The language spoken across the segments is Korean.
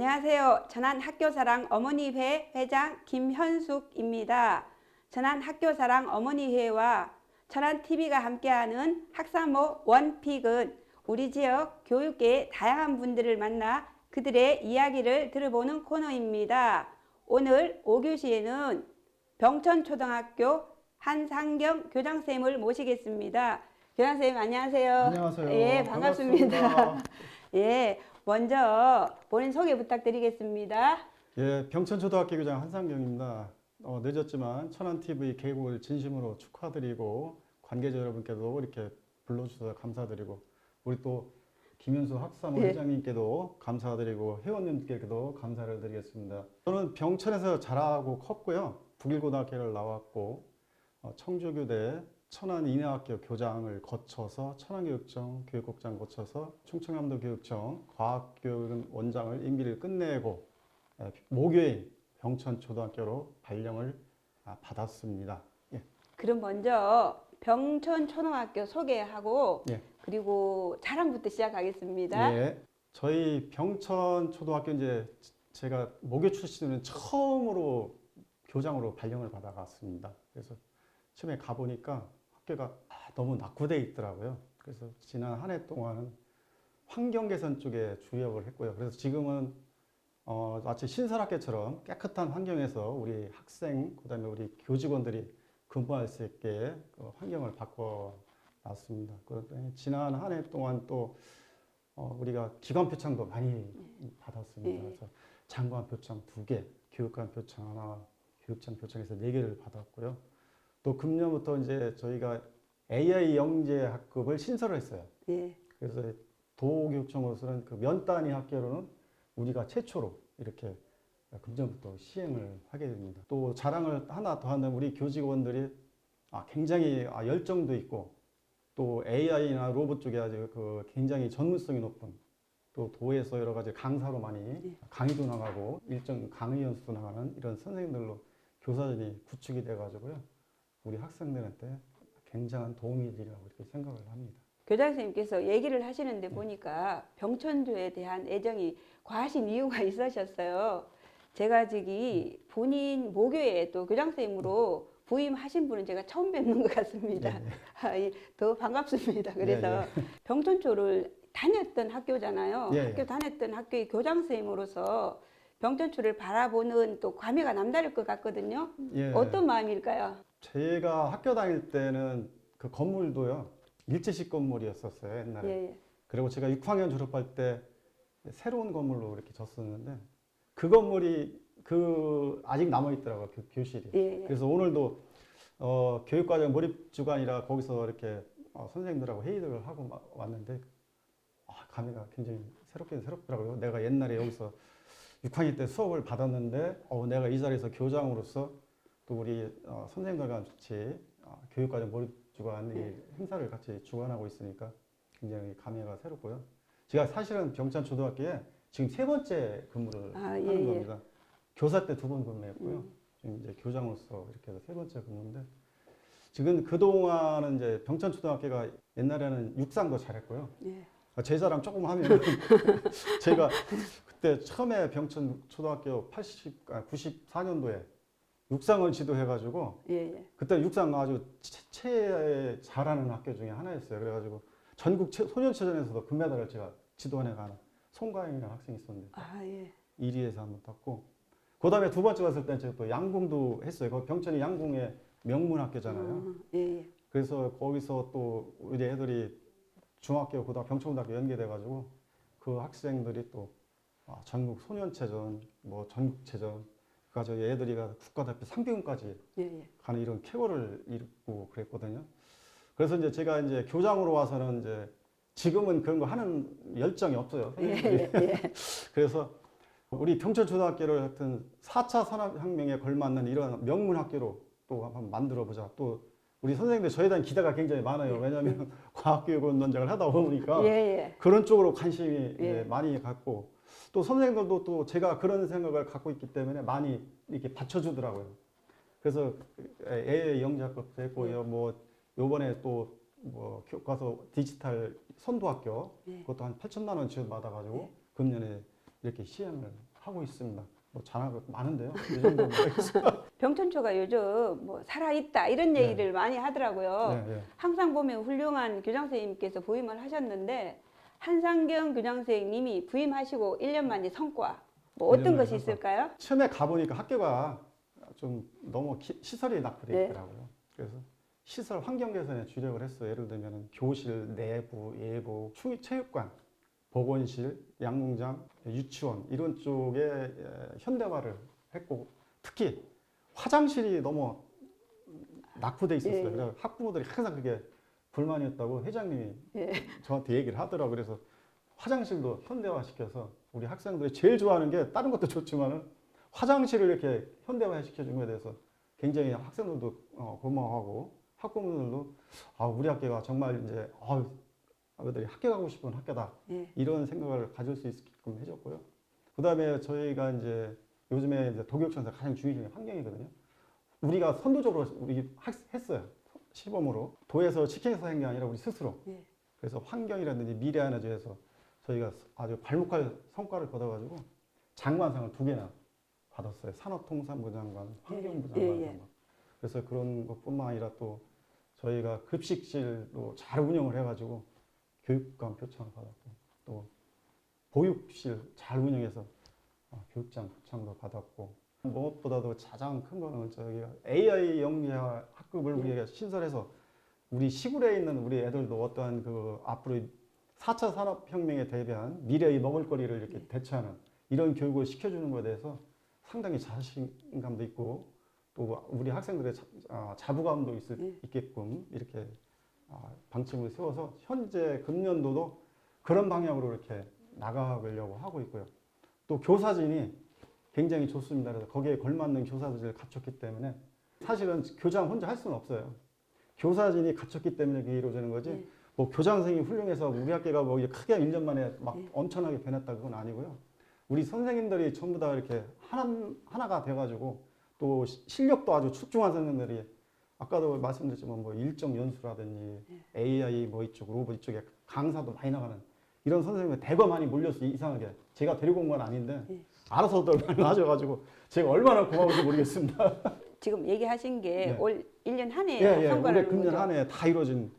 안녕하세요. 천안 학교사랑 어머니회 회장 김현숙입니다. 천안 학교사랑 어머니회와 천안 TV가 함께하는 학사모 원픽은 우리 지역 교육계의 다양한 분들을 만나 그들의 이야기를 들어보는 코너입니다. 오늘 5교시에는 병천초등학교 한상경 교장쌤을 모시겠습니다. 교장쌤 안녕하세요. 안녕하세요. 예, 반갑습니다. 반갑습니다. 예, 먼저 본인 소개 부탁드리겠습니다. 예, 병천초등학교 교장 한상경입니다. 어, 늦었지만 천안TV 개국을 진심으로 축하드리고 관계자 여러분께도 이렇게 불러주셔서 감사드리고 우리 또 김현수 학사모 예. 회장님께도 감사드리고 회원님께도 감사를 드리겠습니다. 저는 병천에서 자라고 컸고요. 북일고등학교를 나왔고 어, 청주교대 천안 인하학교 교장을 거쳐서 천안교육청 교육국장 거쳐서 충청남도 교육청 과학교육 원장을 임기를 끝내고 에, 모교인 병천초등학교로 발령을 아, 받았습니다. 예. 그럼 먼저 병천초등학교 소개하고 예. 그리고 자랑부터 시작하겠습니다. 예. 저희 병천초등학교 이제 제가 모교 출신은 처음으로 교장으로 발령을 받아갔습니다. 그래서 처음에 가보니까 학교가 아, 너무 낙후돼 있더라고요. 그래서 지난 한 해 동안은 환경 개선 쪽에 주력을 했고요. 그래서 지금은 어, 마치 신설학교처럼 깨끗한 환경에서 우리 학생, 그다음에 우리 교직원들이 근무할 수 있게 그 환경을 바꿔놨습니다. 그런데 지난 한 해 동안 또 어, 우리가 기관 표창도 많이 받았습니다. 예. 그래서 장관 표창 두 개, 교육관 표창 하나, 교육장 표창에서 네 개를 받았고요. 또 금년부터 이제 저희가 AI 영재 학급을 신설을 했어요. 예. 그래서 도교육청으로서는 그 면 단위 학교로는 우리가 최초로 이렇게 금년부터 시행을 하게 됩니다. 또 자랑을 하나 더 하는 우리 교직원들이 아, 굉장히 아, 열정도 있고 또 AI나 로봇 쪽에 아주 그 굉장히 전문성이 높은 또 도에서 여러 가지 강사로 많이 강의도 나가고 일정 강의 연수도 나가는 이런 선생님들로 교사진이 구축이 돼가지고요. 우리 학생들한테 굉장한 도움이 되리라고 이렇게 생각을 합니다. 교장 선생님께서 얘기를 하시는데 보니까 병천조에 대한 애정이 과하신 이유가 있으셨어요. 제가 저기 본인 모교에 또 교장 선생님으로 부임하신 분은 제가 처음 뵙는 것 같습니다. 네, 네. 아, 이, 더 반갑습니다. 그래서 네, 병천초를 다녔던 학교잖아요. 예, 학교 예. 다녔던 학교의 교장 선생님으로서 병천초를 바라보는 또 감회가 남다를 것 같거든요. 예. 어떤 마음일까요? 제가 학교 다닐 때는 그 건물도요 일제식 건물이었었어요 옛날에. 예, 예. 그리고 제가 6학년 졸업할 때 새로운 건물로 이렇게 졌었는데 그 건물이 그 아직 남아 있더라고요 교, 교실이. 예, 예. 그래서 오늘도 어, 교육과정 몰입 주간이라 거기서 이렇게 어, 선생님들하고 회의를 하고 마- 왔는데 아, 감회가 굉장히 새롭긴 새롭더라고요. 내가 옛날에 여기서 6학년 때 수업을 받았는데 어, 내가 이 자리에서 교장으로서 또 우리 어, 선생님들과 같이 어, 교육과정 몰입 주간 이 행사를 같이 주관하고 있으니까 굉장히 감회가 새롭고요. 제가 사실은 병천 초등학교에 지금 세 번째 근무를 아, 예, 하는 예. 겁니다. 교사 때 두 번 근무했고요. 지금 이제 교장으로서 이렇게 해서 세 번째 근무인데 지금 그 동안은 이제 병천 초등학교가 옛날에는 육상도 잘했고요. 예. 아, 제 자랑 조금 하면 제가 그때 처음에 병천 초등학교 80, 아, 94년도에 육상을 지도해가지고 예, 예. 그때 육상 아주 최, 최 잘하는 학교 중에 하나였어요. 그래가지고 전국 최- 소년체전에서도 금메달을 제가 지도원에 가는 송가영이라는 학생이 있었는데 아, 예. 1위에서 한번 땄고 그 다음에 두 번째 갔을 때는 제가 또 양궁도 했어요. 거 병천이 양궁의 명문 학교잖아요. 어, 예, 예. 그래서 거기서 또 우리 애들이 중학교, 고등학교, 병천고등학교 연계돼가지고 그 학생들이 또 아, 전국 소년체전, 뭐 전국체전, 그가지고 애들이가 국가대표 3등까지 예, 예. 가는 이런 쾌거를 이루고 그랬거든요. 그래서 이제 제가 이제 교장으로 와서는 이제 지금은 그런 거 하는 열정이 없어요. 예. 예, 예. 그래서 우리 병천초등학교를 하여튼 4차 산업혁명에 걸맞는 이런 명문 학교로 또 한번 만들어 보자. 또 우리 선생님들 저에 대한 기대가 굉장히 많아요. 왜냐하면 과학교육원 논쟁을 하다 보니까 예, 예. 그런 쪽으로 관심이 예. 많이 갖고 또 선생님들도 또 제가 그런 생각을 갖고 있기 때문에 많이 이렇게 받쳐주더라고요. 그래서 애 영재학급도 했고요. 뭐 요번에 또 뭐 교과서 디지털 선도학교 예. 그것도 한 8천만 원 지원 받아가지고 금년에 이렇게 시행을 하고 있습니다. 뭐 자랑 많은데요. 이 정도. 병천초가 요즘 뭐 살아있다 이런 네. 얘기를 많이 하더라고요. 네, 네. 항상 보면 훌륭한 교장 선생님께서 부임을 하셨는데 한상경 교장 선생님이 부임하시고 1년 만에 성과 뭐 어떤 1년 것이 성과. 있을까요? 처음에 가보니까 학교가 좀 너무 기- 시설이 낙후돼 네. 있더라고요. 그래서 시설 환경 개선에 주력을 했어요. 예를 들면 교실, 내부, 예부, 충- 체육관, 보건실, 양농장, 유치원 이런 쪽에 에, 현대화를 했고 특히 화장실이 너무 낙후돼 있었어요. 예. 그래서 학부모들이 항상 그게 불만이었다고 회장님이 예. 저한테 얘기를 하더라고요. 그래서 화장실도 현대화 시켜서 우리 학생들이 제일 좋아하는 게 다른 것도 좋지만은 화장실을 이렇게 현대화 시켜준 거에 대해서 굉장히 학생들도 어, 고마워하고 학부모들도 아 우리 학교가 정말 이제 아 아들이 학교 가고 싶은 학교다 예. 이런 생각을 가질 수 있게끔 해줬고요. 그다음에 저희가 이제 요즘에 이제 도교육청에서 가장 중요한 게 환경이거든요. 우리가 선도적으로 우리 학- 했어요. 시범으로 도에서 시켜서 한 게 아니라 우리 스스로. 예. 그래서 환경이라든지 미래 에너지에서 저희가 아주 발목할 성과를 거둬가지고 장관상을 두 개나 받았어요. 산업통상부 장관, 환경부 예, 장관. 예. 장관. 그래서 그런 것뿐만 아니라 또 저희가 급식실도 잘 운영을 해가지고 교육감 표창을 받았고 또 보육실 잘 운영해서 어, 교육장 표창도 받았고 무엇보다도 가장 큰 거는 저희가 AI 영리화 학급을 예. 우리가 신설해서 우리 시골에 있는 우리 애들도 어떠한 그 앞으로 4차 산업혁명에 대비한 미래의 먹을거리를 이렇게 예. 대처하는 이런 교육을 시켜주는 것에 대해서 상당히 자신감도 있고 또 우리 학생들의 자, 아, 자부감도 있을, 예. 있게끔 이렇게 아, 방침을 세워서 현재 금년도도 그런 방향으로 이렇게 나가려고 하고 있고요. 또 교사진이 굉장히 좋습니다. 그래서 거기에 걸맞는 교사들을 갖췄기 때문에 사실은 교장 혼자 할 수는 없어요. 교사진이 갖췄기 때문에 그게 이루어지는 거지. 예. 뭐 교장 선생님이 훌륭해서 우리 학교가 뭐 크게 1년 만에 막 예. 엄청나게 변했다 그건 아니고요. 우리 선생님들이 전부 다 이렇게 하나, 하나가 돼가지고 또 시- 실력도 아주 출중한 선생님들이 아까도 말씀드렸지만 뭐 일정 연수라든지 예. AI 뭐 이쪽 로봇 이쪽에 강사도 많이 나가는 이런 선생님이 대거 많이 몰려서 이상하게 제가 데리고 온 건 아닌데 예. 알아서들 많이 하셔가지고 제가 얼마나 고마운지 모르겠습니다. 지금 얘기하신 게 네. 올 1년 한 해에 예, 예. 성과를 올해 금년 한해 다 이루어진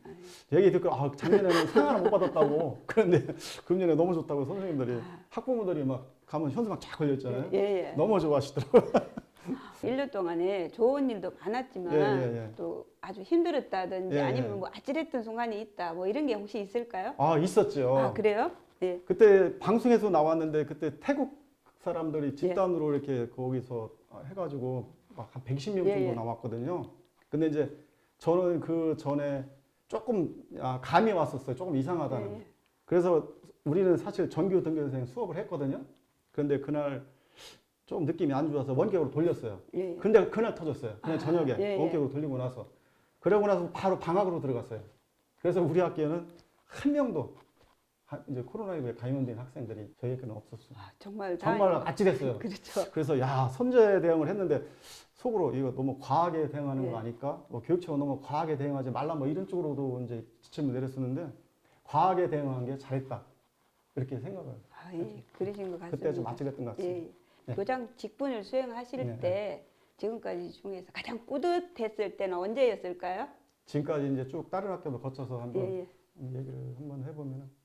얘기 듣고 아, 작년에는 상 하나 못 받았다고 그런데 금년에 너무 좋다고 선생님들이 학부모들이 막 가면 현수 막 쫙 걸렸잖아요. 예, 예. 너무 좋아하시더라고요. 1년 동안에 좋은 일도 많았지만 예, 예, 예. 또 아주 힘들었다든지 예, 아니면 예. 뭐 아찔했던 순간이 있다 뭐 이런 게 혹시 있을까요? 아 있었죠. 아 그래요? 예. 그때 방송에서 나왔는데 그때 태국 사람들이 예. 집단으로 이렇게 거기서 해가지고 막 한 110명 정도 예, 예. 나왔거든요. 근데 이제 저는 그 전에 조금 아, 감이 왔었어요. 조금 이상하다는. 예. 그래서 우리는 사실 전교 등교 선생 수업을 했거든요. 그런데 그날 좀 느낌이 안 좋아서 원격으로 돌렸어요. 예. 예. 근데 그날 터졌어요. 그날 아, 저녁에 예, 예. 원격으로 돌리고 나서 그러고 나서 바로 방학으로 들어갔어요. 그래서 우리 학교는 한 명도 하- 이제 코로나19에 감염된 학생들이 저희 학교는 없었어요. 아, 정말 정말 다행- 아찔했어요. 그렇죠. 그래서 야 선제 대응을 했는데 속으로 이거 너무 과하게 대응하는 예. 거 아닐까? 뭐 교육청은 너무 과하게 대응하지 말라 뭐 이런 쪽으로도 이제 지침을 내렸었는데 과하게 대응한 게 잘했다 이렇게 생각을 아, 예. 그러신 것 같습니다. 그때 좀 아찔했던 것 같습니다. 예. 예. 네. 교장 직분을 수행하실 네, 때 지금까지 중에서 가장 뿌듯했을 때는 언제였을까요? 지금까지 이제 쭉 다른 학교도 거쳐서 한번 예, 예. 얘기를 한번 해보면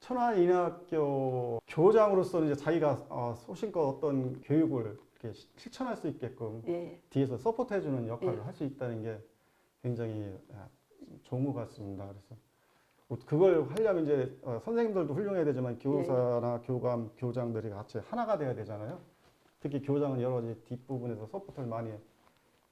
천안 인하학교 교장으로서는 이제 자기가 어, 소신껏 어떤 교육을 이렇게 시- 실천할 수 있게끔 예. 뒤에서 서포트해주는 역할을 예. 할 수 있다는 게 굉장히 아, 좋은 것 같습니다. 그래서 뭐 그걸 하려면 이제 어, 선생님들도 훌륭해야 되지만 교사나 교감, 교장들이 같이 하나가 돼야 되잖아요. 특히 교장은 여러 가지 뒷부분에서 서포트를 많이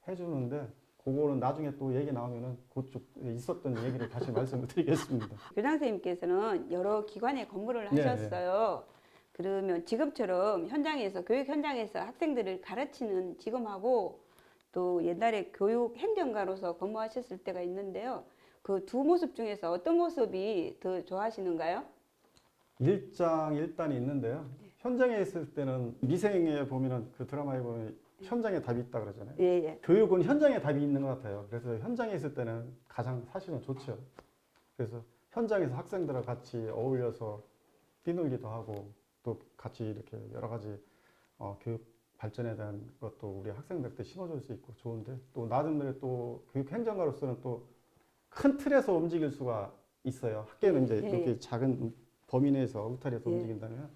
해주는데 그거는 나중에 또 얘기 나오면은 그쪽 있었던 얘기를 다시 말씀을 드리겠습니다. 교장 선생님께서는 여러 기관에 근무를 네, 하셨어요. 그러면 지금처럼 현장에서 교육 현장에서 학생들을 가르치는 지금하고 또 옛날에 교육 행정가로서 근무하셨을 때가 있는데요. 그 두 모습 중에서 어떤 모습이 더 좋아하시는가요? 일장 일단이 있는데요. 현장에 있을 때는 미생에 보면은 그 드라마에 보면 현장에 답이 있다 그러잖아요. 예, 예. 교육은 현장에 답이 있는 것 같아요. 그래서 현장에 있을 때는 가장 사실은 좋죠. 그래서 현장에서 학생들과 같이 어울려서 뛰놀기도 하고 또 같이 이렇게 여러 가지 어, 교육 발전에 대한 것도 우리 학생들한테 심어줄 수 있고 좋은데 또 나름대로 또 교육 행정가로서는 또 큰 틀에서 움직일 수가 있어요. 학교는 이제 예, 이렇게 작은 범위 내에서 울타리에서 예. 움직인다면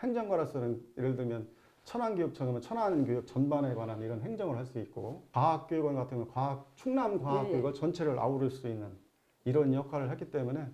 행정가로서는 예를 들면 천안교육청이면 천안교육 전반에 관한 이런 행정을 할 수 있고 과학교육원 같은 경우는 과학 충남 과학교육을 전체를 아우를 수 있는 이런 역할을 했기 때문에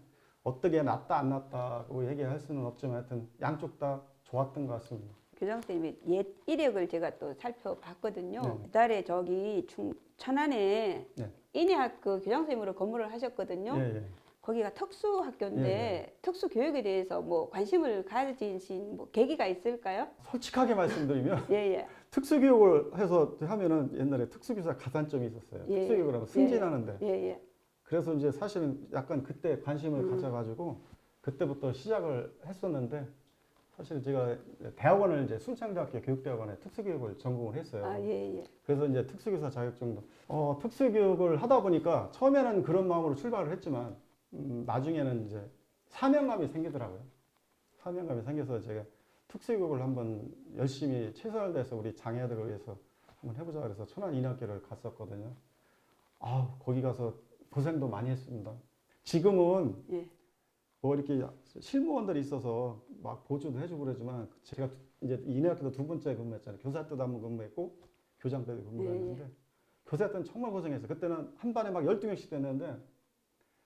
어떻게 낫다 안 낫다고 얘기할 수는 없지만 하여튼 양쪽 다 좋았던 것 같습니다. 교장 선생님의 옛 이력을 제가 또 살펴봤거든요. 네. 그달에 저기 중 천안에 네. 인해학교 교장 선생님으로 근무를 하셨거든요. 예, 예. 거기가 특수 학교인데 예, 특수 교육에 대해서 뭐 관심을 가지신 뭐 계기가 있을까요? 솔직하게 말씀드리면 예, 예. 특수교육을 해서 하면은 옛날에 특수교사 가산점이 있었어요. 예. 특수교육을 하면 승진하는데. 예, 예. 그래서 이제 사실은 약간 그때 관심을 음. 가져가지고 그때부터 시작을 했었는데 사실 제가 대학원을 이제 순창대학교 교육대학원에 특수교육을 전공을 했어요. 아, 예, 예. 그래서 이제 특수교사 자격증도 어, 특수교육을 하다 보니까 처음에는 그런 마음으로 출발을 했지만 음, 나중에는 이제 사명감이 생기더라고요. 사명감이 생겨서 제가 특수교육을 한번 열심히 최선을 다해서 우리 장애아들을 위해서 한번 해보자 그래서 천안 인학교를 갔었거든요. 아 거기 가서 고생도 많이 했습니다. 지금은 예. 뭐 이렇게 실무원들이 있어서 막 보조도 해주고 그러지만 제가 이제 인해학교도 두 번째 근무했잖아요. 교사 때도 한번 근무했고 교장 때도 근무를 예, 예. 했는데 교사 때는 정말 고생했어요. 그때는 한 반에 막 12명씩 됐는데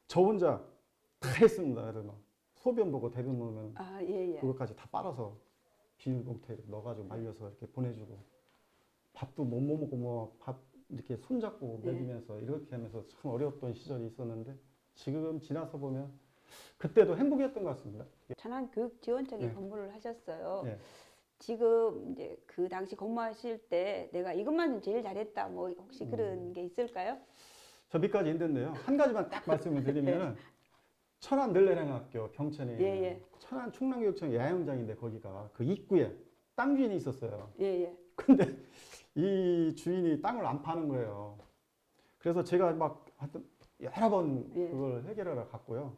저 혼자 다 했습니다. 그래서 막 소변 보고 대변 보면 아, 예, 예. 그것까지 다 빨아서 비닐봉투에 넣어가지고 말려서 이렇게 보내주고 밥도 못 먹고 뭐 밥 이렇게 손잡고 예. 먹이면서 이렇게 하면서 참 어려웠던 시절이 있었는데 지금 지나서 보면 그때도 행복했던 것 같습니다. 천안 교육 지원청에 네. 근무를 하셨어요. 네. 지금 이제 그 당시 근무하실 때 내가 이것만 좀 제일 잘했다 뭐 혹시 음. 그런 게 있을까요? 저 밑까지 힘든데요. 한 가지만 딱 말씀을 드리면 천안 늘레랑학교 병천에 예, 예. 천안 충남교육청 야영장인데 거기가 그 입구에 땅 주인이 있었어요. 예, 예. 근데 이 주인이 땅을 안 파는 거예요. 그래서 제가 막 하여튼 여러 번 예. 그걸 해결하러 갔고요.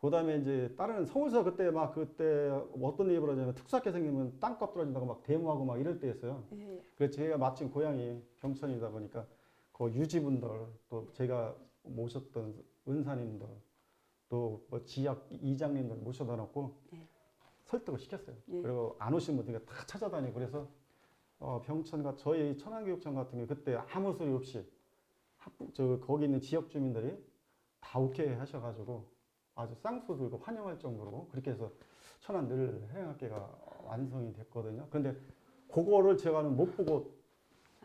그 다음에 이제 다른 서울서 그때 막 그때 어떤 일이 벌어지냐면 특수학교 생기면 땅값 떨어진다고 막 데모하고 막 이럴 때였어요. 예, 예. 그래서 제가 마침 고향이 병천이다 보니까 그 유지분들 또 제가 모셨던 은사님들 또 뭐 지역 이장님들 모셔다 놓고 네. 설득을 시켰어요. 예. 그리고 안 오신 분들이 다 찾아다니고 그래서 어, 병천과 저희 천안교육청 같은 경우 그때 아무 소리 없이 학부, 저 거기 있는 지역 주민들이 다 오케이 하셔가지고 아주 쌍수 들고 환영할 정도로 그렇게 해서 천안 늘 해양학교가 완성이 됐거든요. 근데 그거를 제가는 못 보고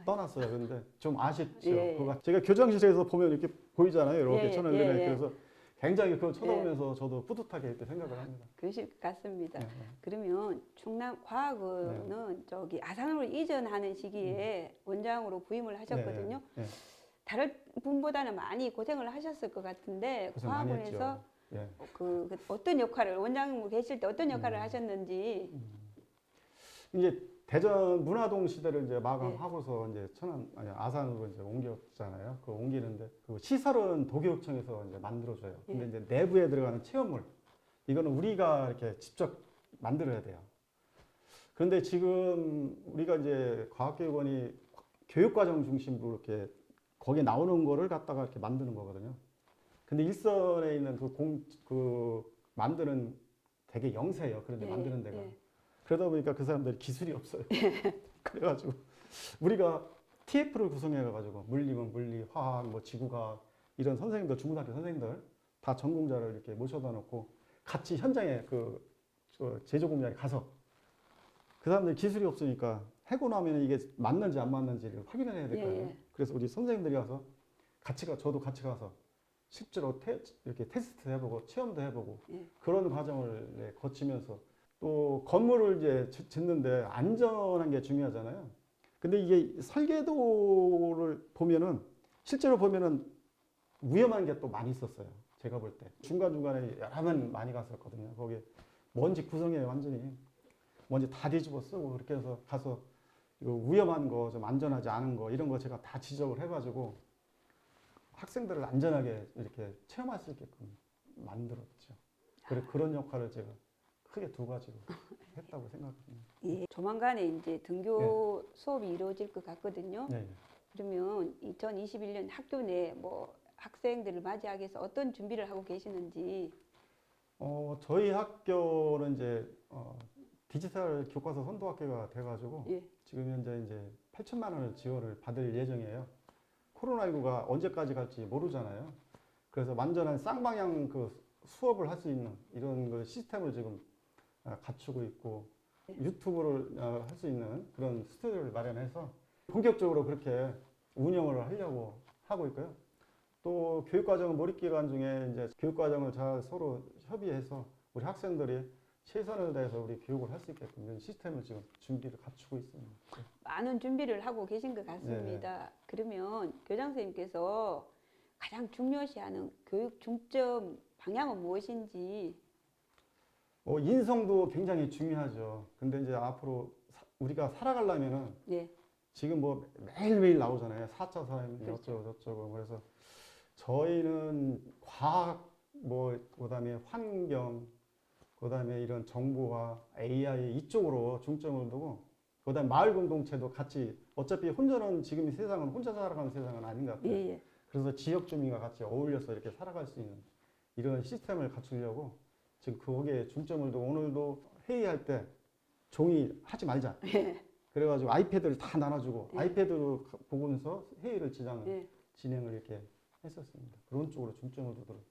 떠났어요. 근데 좀 아쉽죠. 예, 예. 그거 제가 교장실에서 보면 이렇게 보이잖아요. 이렇게 예, 천안 예, 늘 예. 그래서 굉장히 그걸 쳐다보면서 저도 뿌듯하게 이렇게 생각을 합니다. 그러실 것 같습니다. 네, 네. 그러면 충남 과학원은 저기 아산으로 이전하는 시기에 원장으로 부임을 하셨거든요. 네, 네. 다른 분보다는 많이 고생을 하셨을 것 같은데 과학원에서. 예. 그, 그 어떤 역할을 원장으로 계실 때 어떤 역할을 음. 하셨는지 이제 대전 문화동 시대를 이제 네. 마감하고서 이제 천안 아니 아산으로 이제 옮겼잖아요. 그 옮기는데 그 시설은 도교육청에서 이제 만들어줘요. 근데 예. 이제 내부에 들어가는 체험물 이거는 우리가 이렇게 직접 만들어야 돼요. 그런데 지금 우리가 이제 과학교육원이 교육과정 중심으로 이렇게 거기에 나오는 거를 갖다가 이렇게 만드는 거거든요. 근데 일선에 있는 그 공, 그 만드는 되게 영세예요. 그런데 예, 만드는 데가. 예. 그러다 보니까 그 사람들이 기술이 없어요. 그래가지고 우리가 TF를 구성해가지고 물리면 물리, 화학, 뭐 지구과학 이런 선생님들 중고등학교 선생님들 다 전공자를 이렇게 모셔다 놓고 같이 현장에 그저 제조 공장에 가서 그 사람들 기술이 없으니까 해고 나면 이게 맞는지 안 맞는지를 확인을 해야 될 예, 거예요. 예. 그래서 우리 선생님들이 가서 같이 가 저도 같이 가서 실제로 테, 이렇게 테스트 해보고 체험도 해보고 예. 그런 과정을 네, 거치면서 또 건물을 이제 짓- 짓는데 안전한 게 중요하잖아요. 근데 이게 설계도를 보면은 실제로 보면은 위험한 게 또 많이 있었어요. 제가 볼 때 중간 중간에 여러 번 많이 갔었거든요. 거기 먼지 구성에 완전히 먼지 다 뒤집어 쓰고 그렇게 해서 가서 위험한 거 좀 안전하지 않은 거 이런 거 제가 다 지적을 해가지고 학생들을 안전하게 이렇게 체험할 수 있게끔 만들었죠. 그래 그런 역할을 제가 크게 두 가지로 했다고 생각합니다. 예. 조만간에 이제 등교 수업이 이루어질 것 같거든요. 예, 예. 그러면 2021년 학교 내 뭐 학생들을 맞이하기 위해서 어떤 준비를 하고 계시는지 어, 저희 학교는 이제 어, 디지털 교과서 선도 학교가 돼가지고 예. 지금 현재 이제 8천만 원을 지원을 받을 예정이에요. 코로나19가 언제까지 갈지 모르잖아요. 그래서 완전한 쌍방향 그 수업을 할 수 있는 이런 그 시스템을 지금 아, 갖추고 있고 유튜브를 할 수 있는 그런 스튜디오를 마련해서 본격적으로 그렇게 운영을 하려고 하고 있고요. 또 교육과정 몰입기간 중에 이제 교육과정을 잘 서로 협의해서 우리 학생들이 최선을 다해서 우리 교육을 할 수 있게끔 이런 시스템을 지금 준비를 갖추고 있습니다. 많은 준비를 하고 계신 것 같습니다. 그러면 교장 선생님께서 가장 중요시하는 교육 중점 방향은 무엇인지 어, 인성도 굉장히 중요하죠. 근데 이제 앞으로 사- 우리가 살아가려면은 예. 지금 뭐 매일매일 나오잖아요. 4차 산업이 그렇죠. 어쩌고 저쩌고. 그래서 저희는 과학, 뭐, 그 다음에 환경, 그 다음에 이런 정보화, AI 이쪽으로 중점을 두고, 그 다음에 마을 공동체도 같이, 어차피 혼자는 지금 이 세상은 혼자 살아가는 세상은 아닌 것 같아요. 예, 예. 그래서 지역 주민과 같이 어울려서 이렇게 살아갈 수 있는 이런 시스템을 갖추려고 지금 거기에 중점을 두고 오늘도 회의할 때 종이 하지 말자. 예. 그래가지고 아이패드를 다 나눠주고 예. 아이패드로 가- 보면서 회의를 진행, 예. 진행을 이렇게 했었습니다. 그런 쪽으로 중점을 두도록.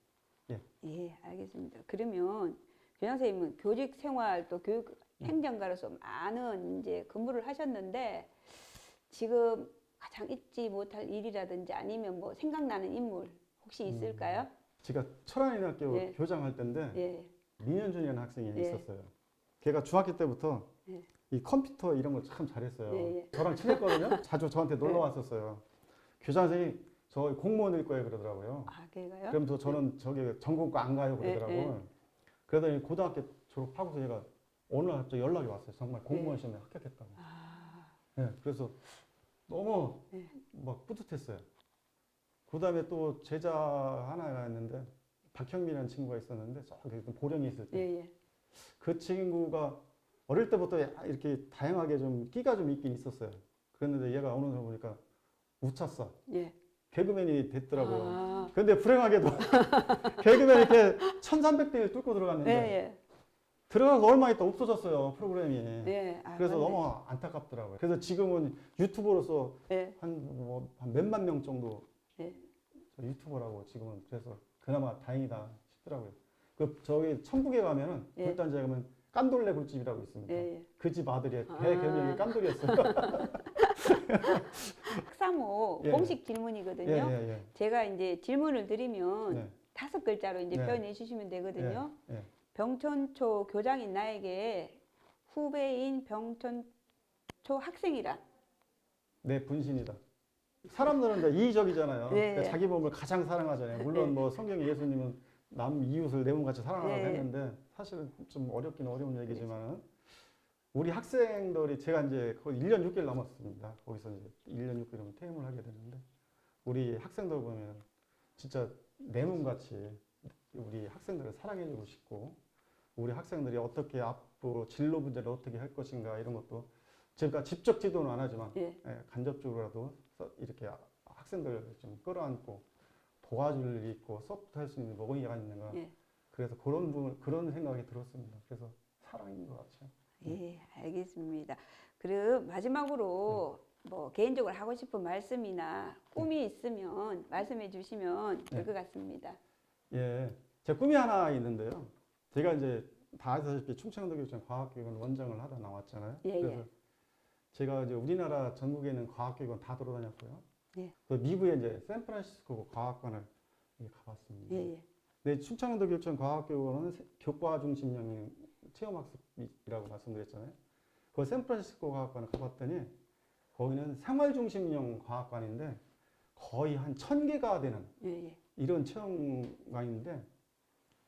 예, 알겠습니다. 그러면 교장 선생님은 교직 생활 또 교육 행정가로서 많은 이제 근무를 하셨는데 지금 가장 잊지 못할 일이라든지 아니면 뭐 생각나는 인물 혹시 있을까요? 제가 철안인학교 예. 교장할 때인데 예. 민현준이라는 학생이 예. 있었어요. 걔가 중학교 때부터 예. 이 컴퓨터 이런 걸 참 잘했어요. 예, 예. 저랑 친했거든요. 자주 저한테 놀러 왔었어요. 교장 선생님 저 공무원일 거예요 그러더라고요. 아, 걔가요? 그러면서 저는 저기 전공과 안 가요 예, 그러더라고요. 그러더니 고등학교 졸업하고서 얘가 어느 날 갑자기 연락이 왔어요. 정말 공무원 시험에 합격했다고. 아, 네, 그래서 너무 네. 막 뿌듯했어요. 그 다음에 또 제자 하나가 있는데 박형민이라는 친구가 있었는데 저기 보령에 있을 때 예, 예. 그 친구가 어릴 때부터 이렇게 다양하게 좀 끼가 좀 있긴 있었어요. 그랬는데 얘가 어느 날 보니까 우차싸 예. 개그맨이 됐더라고요. 아, 근데 불행하게도 개그맨 이렇게 1300대를 뚫고 예, 들어갔는데 예. 들어가서 얼마 있다 없어졌어요 프로그램이. 예. 아, 그래서 맞네. 너무 안타깝더라고요. 그래서 지금은 유튜버로서 예. 한뭐한 몇만 명 정도 예. 저 유튜버라고 지금은 그래서 그나마 다행이다 싶더라고요. 그 저기 천북에 가면은 예. 굴단지에 가면 깐돌레 굴집이라고 있습니다. 예, 예. 그집 아들이 아. 대 개명이 깐돌이었어요. 학사모 예. 공식 질문이거든요. 예, 예, 예. 제가 이제 질문을 드리면 네. 다섯 글자로 이제 네. 표현해 주시면 되거든요. 예, 예. 병천초 교장인 나에게 후배인 병천초 학생이란 내 분신이다. 사람들은 다 이의적이잖아요. 네. 그러니까 자기 몸을 가장 사랑하잖아요. 물론 네. 뭐 성경에 예수님은 남 이웃을 내 몸같이 사랑하라고 네. 했는데 사실은 좀 어렵긴 어려운 얘기지만 우리 학생들이 제가 이제 거의 1년 6개월 남았습니다. 거기서 이제 1년 6개월이면 퇴임을 하게 되는데 우리 학생들 보면 진짜 내 몸같이 우리 학생들을 사랑해주고 싶고 우리 학생들이 어떻게 앞으로 진로 문제를 어떻게 할 것인가 이런 것도 제가 직접 지도는 안 하지만 예. 예, 간접적으로라도 서- 이렇게 아- 학생들을 좀 끌어안고 도와줄 일이 있고 서포트 할수 있는 먹은이가 있는가 예. 그래서 그런 부분 그런 생각이 들었습니다. 그래서 사랑인 것 같아요. 예, 알겠습니다. 그럼 마지막으로 네. 뭐 개인적으로 하고 싶은 말씀이나 꿈이 있으면 말씀해 주시면 될 네. 것 같습니다. 예, 제 꿈이 하나 있는데요. 제가 이제 다 아시다시피 충청도 교육청 과학교육원 원장을 하다 나왔잖아요. 예, 그래서 예. 제가 이제 우리나라 전국에 있는 과학교육원 다 돌아다녔고요. 예. 그 미국에 이제 샌프란시스코 과학관을 가봤습니다. 예, 예. 네, 충청도 교육청 과학교육원은 세- 교과 중심형인 체험학습이라고 말씀드렸잖아요. 그 샌프란시스코 과학관을 가봤더니 거기는 생활 중심형 과학관인데 거의 한 천 개가 되는 예, 예. 이런 체험관인데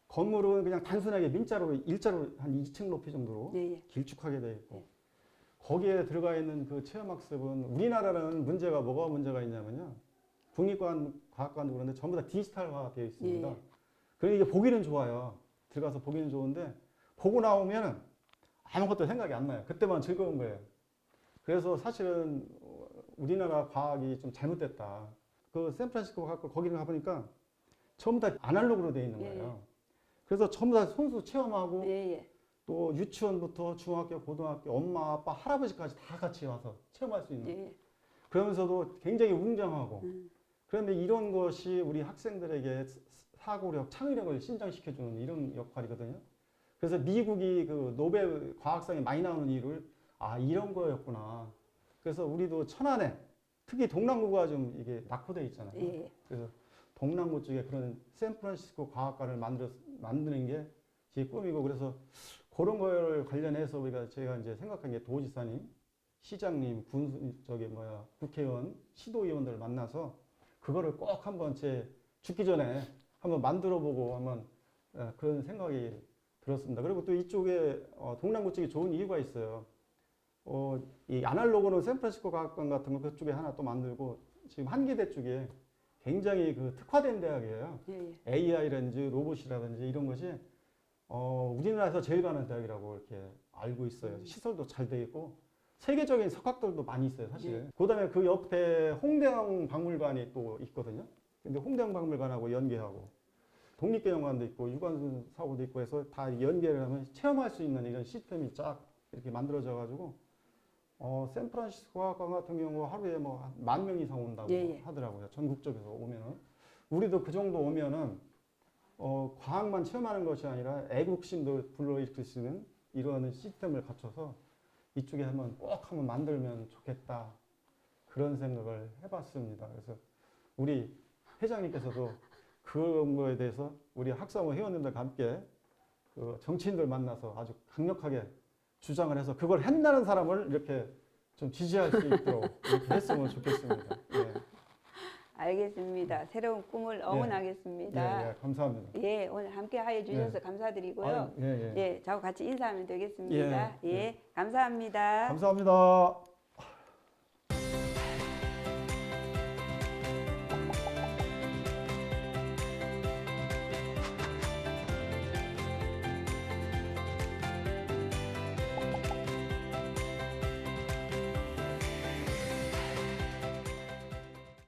건물은 그냥 단순하게 민자로 일자로 한 2층 높이 정도로 예, 예. 길쭉하게 되어 있고 네. 거기에 들어가 있는 그 체험학습은 우리나라는 문제가 뭐가 문제가 있냐면요 국립관 과학관도 그런데 전부 다 디지털화 되어 있습니다. 예. 그러니 이게 보기는 좋아요. 들어가서 보기는 좋은데 보고 나오면 아무것도 생각이 안 나요. 그때만 즐거운 거예요. 그래서 사실은 어, 우리나라 과학이 좀 잘못됐다. 그 샌프란시스코 가고 거기를 가보니까 전부 다 아날로그로 돼 있는 예, 거예요. 그래서 전부 다 손수 체험하고 예, 예. 또 유치원부터 중학교, 고등학교, 엄마, 아빠, 할아버지까지 다 같이 와서 체험할 수 있는. 예. 그러면서도 굉장히 웅장하고. 음. 그런데 이런 것이 우리 학생들에게 사고력, 창의력을 신장시켜주는 이런 역할이거든요. 그래서 미국이 그 노벨 과학상에 많이 나오는 이유를 아 이런 거였구나. 그래서 우리도 천안에 특히 동남구가 좀 이게 낙후돼 있잖아요. 예. 그래서 동남구 쪽에 그런 샌프란시스코 과학관을 만들어 만드는 게 제 꿈이고 그래서 그런 걸 관련해서 우리가 제가 이제 생각한 게 도지사님, 시장님, 군 저기 뭐야 국회의원, 시도의원들 만나서 그거를 꼭 한번 제 죽기 전에 한번 만들어 보고 한번 예, 그런 생각이 들었습니다. 그리고 또 이쪽에 어, 동남구 쪽에 좋은 이유가 있어요. 어, 이 아날로그는 샌프란시스코 과학관 같은 거 그쪽에 하나 또 만들고 지금 한기대 쪽에 굉장히 그 특화된 대학이에요. 예, 예. AI라든지 로봇이라든지 이런 것이 어, 우리나라에서 제일 가는 대학이라고 이렇게 알고 있어요. 시설도 잘 돼 있고 세계적인 석학들도 많이 있어요, 사실. 그다음에 그 옆에 홍대영 박물관이 또 있거든요. 근데 홍대영 박물관하고 연계하고 독립개영관도 있고 유관순 사고도 있고 해서 다 연계를 하면 체험할 수 있는 이런 시스템이 쫙 이렇게 만들어져 가지고 어, 샌프란시스코 과학관 같은 경우 하루에 뭐 만 명 이상 온다고 예, 예. 하더라고요. 전국적에서 오면은 우리도 그 정도 오면은 어, 과학만 체험하는 것이 아니라 애국심도 불러일으킬 수 있는 이러한 시스템을 갖춰서 이쪽에 한번 꼭 한번 만들면 좋겠다 그런 생각을 해봤습니다. 그래서 우리 회장님께서도 그런 거에 대해서 우리 학사모 회원님들과 함께 그 정치인들 만나서 아주 강력하게 주장을 해서 그걸 한다는 사람을 이렇게 좀 지지할 수 있도록 이렇게 했으면 좋겠습니다. 예. 알겠습니다. 새로운 꿈을 응원하겠습니다. 예, 예, 감사합니다. 예, 오늘 함께 하여 주셔서 감사드리고요. 아유, 예, 예. 예, 저하고 같이 인사하면 되겠습니다. 예, 예, 예. 감사합니다. 감사합니다.